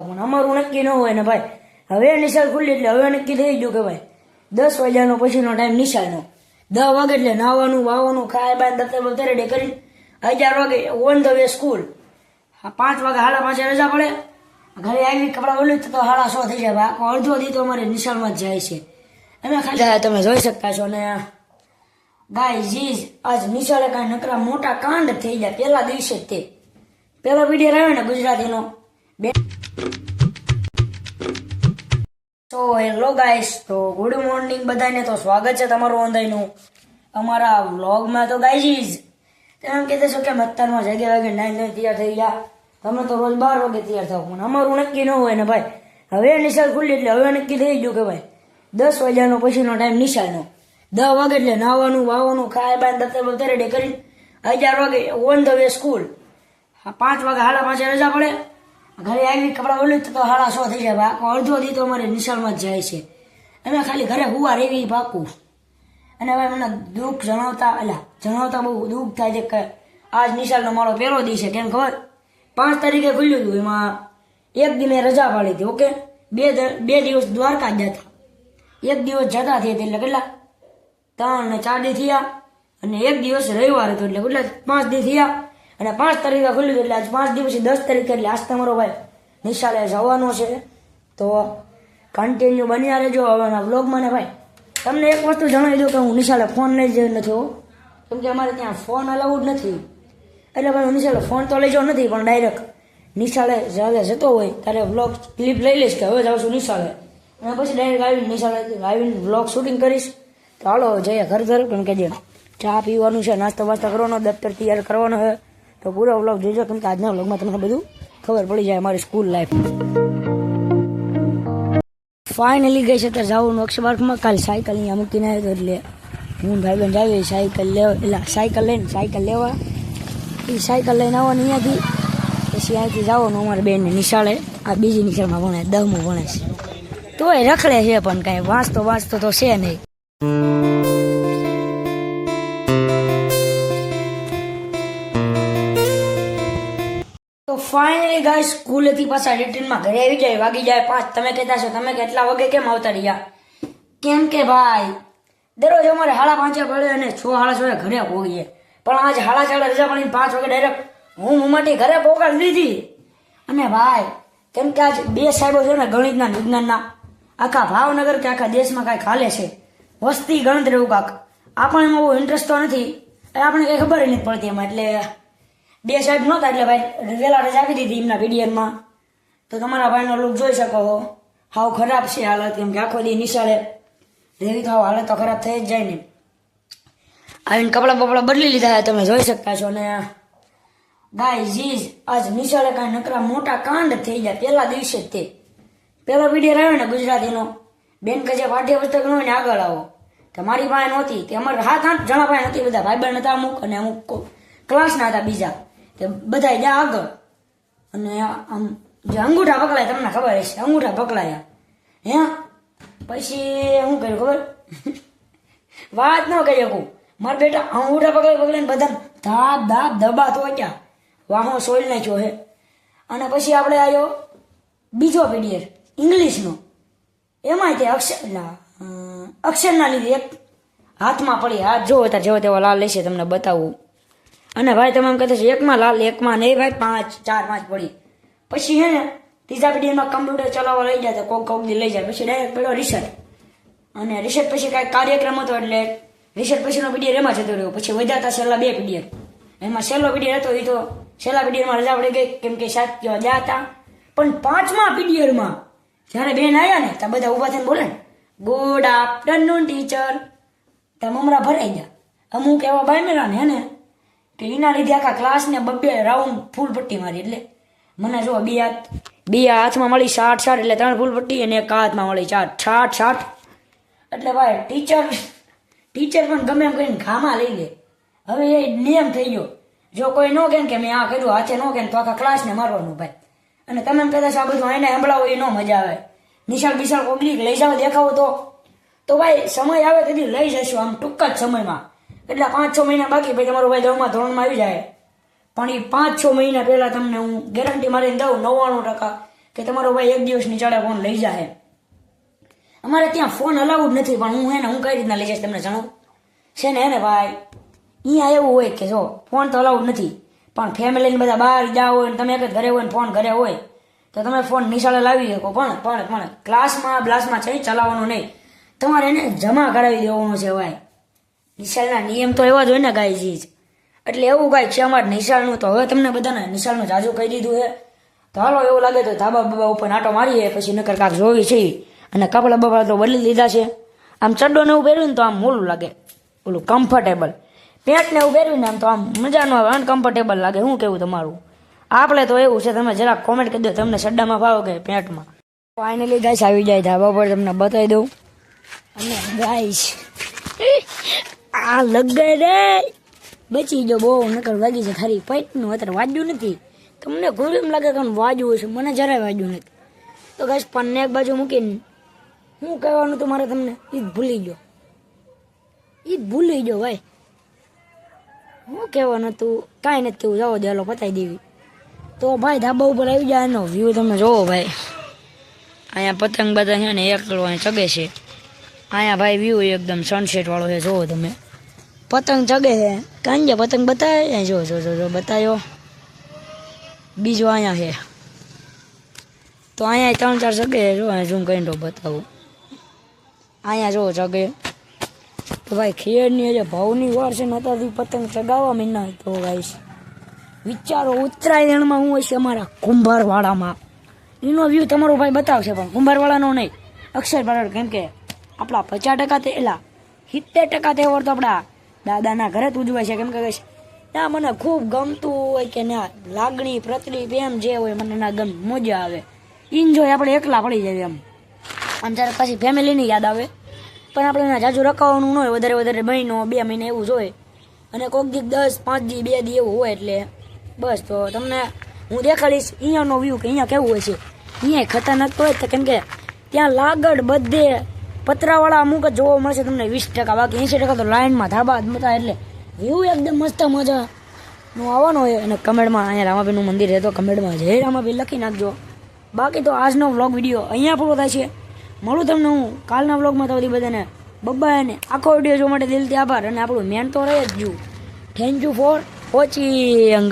પણ અમારું નક્કી ન હોય ને ભાઈ. હવે નિશાળ ખુલ્લી એટલે હવે નક્કી થઈ ગયું કે ભાઈ દસ વાગ્યાનો પછીનો ટાઈમ નિશાળનો. દસ વાગે એટલે નાવાનું વાવાનું ખાય બાય દત્તર બફતર ડે કરીને અગિયાર વાગે ઓન ધ વે સ્કૂલ પાંચ વાગે સાડા પાંચે રજા પડે. ઘરે આવી કપડાં ઓલું તો સાડા સો થઈ જાય. આખો અડધો દી તો અમારે નિશાળમાં જ જાય છે. અમે ખાલી તમે જોઈ શકતા છો ને. ગાય જીજ આજ નિશાળે કાંઈ નકરા મોટા કાંડ થઈ જાય પહેલા દિવસે જ તે. પહેલો વીડિયો રહ્યો ને ગુજરાતીનો. તો હેલો ગાઈસ તો ગુડ મોર્નિંગ બધાને. તો સ્વાગત છે તમારું ઓનલાઈનનું. અમારા વ્લોગમાં તો ગાઈઝીઝ તમે કહેતા છો કે અત્યારમાં જગ્યા વાગે નાઈ નાઈ તૈયાર થઈ ગયા. તમે તો રોજ બાર વાગે તૈયાર થાવ પણ અમારું નક્કી ન હોય ને ભાઈ. હવે નિશાળ ખુલ્લી એટલે હવે નક્કી થઈ ગયું કે ભાઈ, દસ વાગ્યાનો પછીનો ટાઈમ નિશાળનો. દસ વાગે એટલે નાવાનું વાવાનું ખાય બાય દત્તર બત્તર રેડી કરીને. અગિયાર વાગે ઓન ધ વે સ્કૂલ પાંચ વાગે સાડા પાંચે રજા પડે. ઘરે આવી કપડાં ઓલું તો હાડા સો થઈ જાય પાકો અડધો દી તો અમારે નિશાળમાં જ જાય છે. અમે ખાલી ઘરે હુવા રેવી પાકું અને હવે મને દુઃખ જણાવતા એટલે જણાવતા બહુ દુઃખ થાય છે કે આજ નિશાળનો મારો પહેલો દી છે, કેમ ખબર? પાંચ તારીખે ખુલ્યું હતું એમાં. એક દી મેં રજા પાડી હતી, ઓકે? બે બે દિવસ દ્વારકા જ જતા એક દિવસ જતા થયા એટલે કેટલા? ત્રણ ને ચાર દી થયા. અને એક દિવસ રવિવાર હતો એટલે કેટલા? પાંચ દી થયા. અને પાંચ તારીખે ખુલ્યું એટલે આજ પાંચ દિવસ દસ તારીખે એટલે આજ તમારો ભાઈ નિશાળે જવાનો છે. તો કન્ટિન્યુ બન્યા રહેજો હવેના બ્લોગમાં ને ભાઈ. તમને એક વસ્તુ જણાવી દઉં કે હું નિશાળે ફોન લઈ જઈ નથી હોઉં કેમ કે અમારે ત્યાં ફોન અલાઉડ નથી. એટલે ભાઈ હું નિશાળે ફોન તો લઈ જવો નથી, પણ ડાયરેક્ટ નિશાળે જ્યારે જતો હોય ત્યારે વ્લોગ ક્લિપ લઈ લઈશ કે હવે જાઉં છું નિશાળે. અને પછી ડાયરેક્ટ આવીને નિશાળે આવીને વ્લોગ શૂટિંગ કરીશ. તો હાલો જઈએ ઘર ઘર કેમ કે જે ચા પીવાનું છે નાસ્તો વાસ્તો કરવાનો, દફતર તૈયાર કરવાનો છે. તો પૂરો વ્લોગ જોજો, કેમ કે આજના વ્લોગમાં તમને બધું ખબર પડી જાય અમારી સ્કૂલ લાઈફ ફાઇનલી ગઈ છે ત્યારે જવાનું અક્ષપાર્કમાં કાલે સાયકલ અહીંયા મૂકીને આવ્યો એટલે હું ભાઈ બહેન જાવી સાયકલ લેવા, એટલે સાયકલ લઈને સાયકલ લેવા. એ સાયકલ લઈને આવવાની અહીંયાથી. પછી અહીંયાથી જવાનું અમારે બેનને નિશાળે. આ બીજી નિશાળમાં ભણે દહમું ભણે છે. તોય રખડે છે પણ કાંઈ વાંચતો વાંચતો તો છે નહીં. ફાઇનલી ગાય સ્કૂલેથી પાછા રિટર્નમાં ઘરે આવી જાય, વાગી જાય પાંચ. તમે કહેતા છો, તમે કેટલા વાગે કેમ આવતા રહ્યા? કેમ કે ભાઈ, દરરોજ અમારે હાડા પાંચે પડે અને છ હાડા છ ઘરે પહોંચીએ પણ આજે હાડા ચાર રજા પડીને પાંચ વાગે ડાયરેક્ટ હું મુંબઈથી ઘરે પહોંચાડી દીધી અને ભાઈ, કેમ કે આજ બે સાહેબો છે ને ગણિતના વિજ્ઞાનના, આખા ભાવનગર કે આખા દેશમાં કાંઈ ખાલે છે. વસ્તી ગણતરી એવું કાંક. આપણને એમાં બહુ ઇન્ટરેસ્ટ તો નથી. આપણે કંઈ ખબર નથી પડતી એમાં, એટલે બે સાહેબ નહોતા એટલે ભાઈ વહેલા રજા આપી દીધી એમના પીડીએમમાં તો તમારા ભાઈનો લુક જોઈ શકો હાવ ખરાબ છે હાલત, કેમ કે આખો દી નિશાળે રેવી તો હાલત તો ખરાબ થઈ જ જાય ને. આવીને કપડાં બપડા બદલી લીધા તમે જોઈ શકતા છો ને. ગાય જીજ, આજ નિશાળે કાંઈ નકરા મોટા કાંડ થઈ જાય પહેલા દિવસે જ તે. પહેલો વીડિયો રહ્યો ને ગુજરાતીનો, બેન કે જે પાઠ્યપુસ્તક ન ને આગળ આવો. કે મારી પાસે નહોતી, તે અમારે હાથ આઠ જણા પાસે નહોતી, બધા ભાઈબંધ હતા અમુક અને અમુક ક્લાસના હતા બીજા. તે બધા જ્યાં આગળ. અને આમ જે અંગૂઠા પકડાય, તમને ખબર હશે, અંગૂઠા પકડાયા. હે? પછી શું કર્યું ખબર? વાત ન કરી શકું. મારા બેટા અંગૂઠા પકડી પકડાઈને બધા ધાપ દબા તો ક્યાં વાહો સોઈલ નાખ્યો હે. અને પછી આપણે આવ્યો બીજો પીડીએફ ઇંગ્લિશનો. એમાંય તે અક્ષર અક્ષરના લીધે એક હાથમાં પડી. હાથ જોવો ત્યાં જેવો તેવો લાલ લેશે તમને બતાવું. અને ભાઈ તમે એમ કહેતા એકમાં લાલ, એકમાં નહીં ભાઈ, પાંચ, ચાર, પાંચ પડી. પછી હે ને, ત્રીજા પીડીએફમાં કમ્પ્યુટર ચલાવવા લઈ જાય કોક કોક લઈ જાય. પછી ડાયરેક્ટ પેલો રિસર્ચ અને રિસર્ચ પછી કાંઈ કાર્યક્રમ હતો એટલે રિસર્ચ પછીનો પીડીએફ એમાં જતો રહ્યો. પછી વધ્યા હતા છેલ્લા બે પીડીએફ એમાં છેલ્લો પીડીએફ હતો એ તો છેલ્લા પીડીએફમાં રજા પડી ગઈ, કેમ કે સાત ગયા હતા. પણ પાંચમા પીડીએફમાં જ્યારે બેન આવ્યા ને, ત્યાં બધા ઊભા થઈને બોલે ને ગુડ આફ્ટરનૂન ટીચર ત્યાં મમરા ભરાઈ ગયા. અમુક એવા બાયમેરા ને હે ને કે એના લીધે આખા ક્લાસને બબ્બે રાઉન્ડ ફૂલ પટ્ટી મારી, એટલે મને જો બે હાથ, બે હાથમાં મળી સાઠ સાઠ, એટલે ત્રણ ફૂલ પટ્ટી અને એક હાથમાં મળી સાઠ સાઠ સાઠ. એટલે ભાઈ ટીચર ટીચર પણ ગમે એમ કરીને ઘામાં લઈ લે. હવે એ નિયમ થઈ ગયો. જો કોઈ ન કહે કે મેં આ કર્યું, હાથે ન કહે તો આખા ક્લાસને મારવાનું ભાઈ. અને તમે કદાચ આ બધું એને સંભળાવો, એ ન મજા આવે. નિશાળ બિશાળ કોગલી લઈ જાવ દેખાવો તો. તો ભાઈ, સમય આવે તેથી લઈ જશું, આમ ટૂંક જ સમયમાં. એટલે પાંચ છ મહિના બાકી ભાઈ તમારું ભાઈ દસમા ધોરણમાં આવી જાય. પણ એ પાંચ છ મહિના પહેલાં તમને હું ગેરંટી મારીને દઉં નવ્વાણું ટકા કે તમારો ભાઈ એક દિવસ નીચાડે ફોન લઈ જાય અમારે ત્યાં ફોન અલાઉડ નથી, પણ હું એને હું કઈ રીતના લઈ જઈશ તમને જણાવું? છે ને એને ભાઈ? અહીંયા એવું હોય કે જો ફોન તો અલાઉડ નથી. પણ ફેમિલીને બધા બહાર ગયા હોય ને, તમે એક જ ઘરે હોય ફોન ઘરે હોય, તો તમે ફોન નિશાળે લાવી શકો. પણ પણ પણ ક્લાસમાં બ્લાસમાં છે, ચલાવવાનું નહીં. તમારે એને જમા કરાવી દેવાનું છે ભાઈ. નિશાળના નિયમ તો એવા જ હોય ને ગાયજી એટલે એવું કાંઈ છે અમારે નિશાળનું તો હવે તમને બધાને નિશાળનું જાજુ કહી દીધું છે તો હાલો, એવું લાગે તો ધાબા બાબા ઉપર નાટો મારીએ, પછી નકર કાંક જોવી છે અને કપડાં બપડા તો બદલી લીધા છે. આમ ચડ્ડો ને એવું પહેર્યું ને તો આમ મોલું લાગે. ઓલું કમ્ફર્ટેબલ પેન્ટ ને એવું પહેર્યું ને આમ તો આમ મજાનું આવે અનકમ્ફર્ટેબલ લાગે. શું કેવું તમારું? આપણે તો એવું છે, તમે જરાક કોમેન્ટ કરી દો, તમને ચડ્ડામાં ફાવો કે પેન્ટમાં ફાઇનલી ગાઈસ આવી જાય ધાબા પર તમને બતાવી દઉં. અને ગાઈસ. આ લગાઈ રે બચી ગયો બહુ, નકર વાગી છે ખરી પેટનું અત્યારે વાજ્યું નથી. તમને કોઈ એમ લાગે કે વાજવું છે મને જરાય વાજ્યું નથી. તો ગાઈસ, પન્ને એક બાજુ મૂકીને શું કહેવાનું હતું મારે તમને એ જ ભૂલી ગયો. એ જ ભૂલી ગયો ભાઈ. શું કહેવાનું હતું, કાંઈ નથી કેવું જાઓ દેલો પતાવી દેવી. તો ભાઈ, ધાબા ઉપર આવી જાય એનો વ્યૂ તમે જોવો ભાઈ. અહીંયા પતંગ બધા છે ને એકલો અહીં ચગે છે. અહીંયા ભાઈ વ્યૂ એકદમ સનસેટ વાળો છે, જોવો તમે. પતંગ ચગે છે. કાંજે પતંગ બતાવે જો જો જો જો, બતાવ્યો. બીજો અહીંયા છે. તો અહીંયા ત્રણ ચાર ચગે છે. જો ઝૂમ કરીને બતાવું. અહીંયા જો ચગે તો ભાઈ ખેડની જે ભાવની વાર છે. ને અત્યારથી પતંગ ચગાવવા મીના. તો ગાઈશ વિચારો, ઉત્તરાયણમાં હું હશે અમારા કુંભારવાડામાં. એનો વ્યૂ તમારો ભાઈ બતાવશે પણ કુંભારવાડાનો નહીં. અક્ષર બરાબર. કેમ કે આપણા પચાસ ટકા તેલા સિત્તેર ટકા તહેવાર તો આપણા દાદાના ઘરે જ ઉજવાય છે. કેમ કે ના, મને ખૂબ ગમતું હોય કે ના, લાગણી પ્રતરી પ્રેમ જે હોય, મને ના ગમ, મજા આવે. એન્જોય આપણે એકલા પડી જાય એમ. આમ ત્યારે પછી ફેમિલીની યાદ આવે, પણ આપણે એના જાજુ રખાવાનું ન હોય, વધારે વધારે મહિનો, બે મહિને એવું જ હોય. અને કોઈક દી દસ, પાંચ દી, બે દી એવું હોય એટલે બસ. તો તમને હું દેખાડીશ અહીંયાનો વ્યૂ કે અહીંયા કેવું હોય છે. અહીંયા ખતરનાક તો હોય કેમ કે ત્યાં લાગડ બધે પતરાવાળા અમુક જ જોવા મળશે તમને વીસ ટકા, બાકી એંસી ટકા તો લાઇનમાં ધાબા જ બધા એટલે વ્યૂ એકદમ મસ્ત મજા. નું આવવાનું હોય અને કમેન્ટમાં અહીંયા રામાપીરનું મંદિર રહેતો, કમેન્ટમાં જય રામાભાઈ લખી નાખજો. બાકી તો આજનો વ્લોગ વીડિયો અહીંયા પૂરો થાય છે. મળું તમને હું કાલના વ્લોગમાં તો બધી બધાને. બબ્બા અને આખો વીડિયો જોવા માટે દિલથી આભાર અને આપણું મેન તો રહે જ ગયું. Thank you for watching